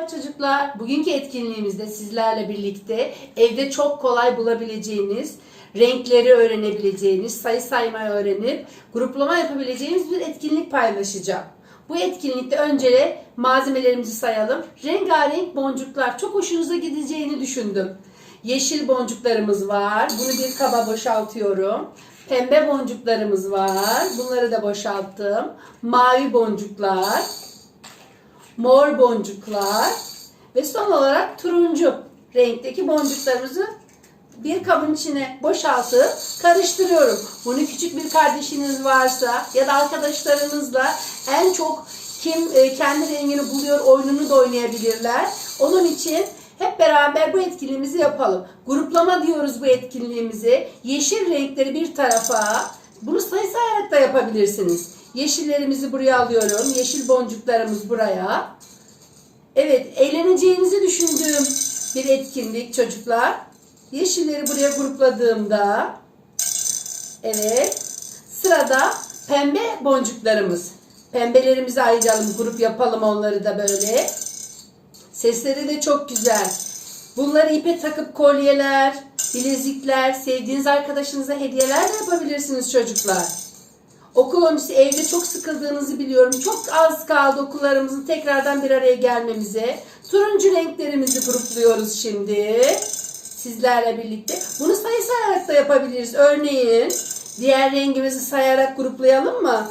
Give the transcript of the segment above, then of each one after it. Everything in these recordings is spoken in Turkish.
Merhaba çocuklar. Bugünkü etkinliğimizde sizlerle birlikte evde çok kolay bulabileceğiniz, renkleri öğrenebileceğiniz, sayı saymayı öğrenip gruplama yapabileceğiniz bir etkinlik paylaşacağım. Bu etkinlikte önce malzemelerimizi sayalım. Rengarenk boncuklar çok hoşunuza gideceğini düşündüm. Yeşil boncuklarımız var. Bunu bir kaba boşaltıyorum. Pembe boncuklarımız var. Bunları da boşalttım. Mavi boncuklar mor boncuklar ve son olarak turuncu renkteki boncuklarımızı bir kabın içine boşaltıp karıştırıyorum. Bunu küçük bir kardeşiniz varsa ya da arkadaşlarınızla en çok kim e, kendi rengini buluyor oyununu da oynayabilirler. Onun için hep beraber bu etkinliğimizi yapalım. Gruplama diyoruz bu etkinliğimizi. Yeşil renkleri bir tarafa, bunu sayı sayarak da yapabilirsiniz. Yeşillerimizi buraya alıyorum. Yeşil boncuklarımız buraya. Evet, eğleneceğinizi düşündüğüm bir etkinlik çocuklar. Yeşilleri buraya grupladığımda evet, sırada pembe boncuklarımız. Pembelerimizi ayıralım, grup yapalım onları da böyle. Sesleri de çok güzel. Bunları ipe takıp kolyeler, bilezikler, sevdiğiniz arkadaşınıza hediyeler de yapabilirsiniz çocuklar. Okul öncesi evde çok sıkıldığınızı biliyorum. Çok az kaldı okullarımızın tekrardan bir araya gelmemize. Turuncu renklerimizi grupluyoruz şimdi. Sizlerle birlikte. Bunu sayı sayarak da yapabiliriz. Örneğin diğer rengimizi sayarak gruplayalım mı?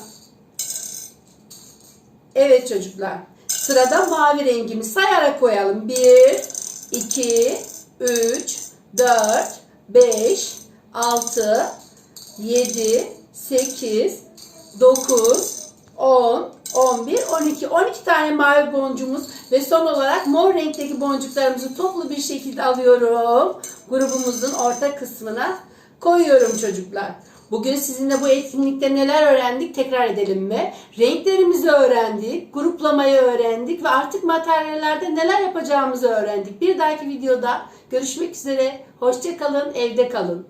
Evet çocuklar. Sırada mavi rengimizi sayarak koyalım. 1, 2, 3, 4, 5, 6, 7, 8, 9, 10, 11, 12. 12 tane mavi boncuğumuz ve son olarak mor renkteki boncuklarımızı toplu bir şekilde alıyorum. Grubumuzun orta kısmına koyuyorum çocuklar. Bugün sizinle bu etkinlikte neler öğrendik tekrar edelim mi? Renklerimizi öğrendik, gruplamayı öğrendik ve artık materyallerde neler yapacağımızı öğrendik. Bir dahaki videoda görüşmek üzere. Hoşçakalın, evde kalın.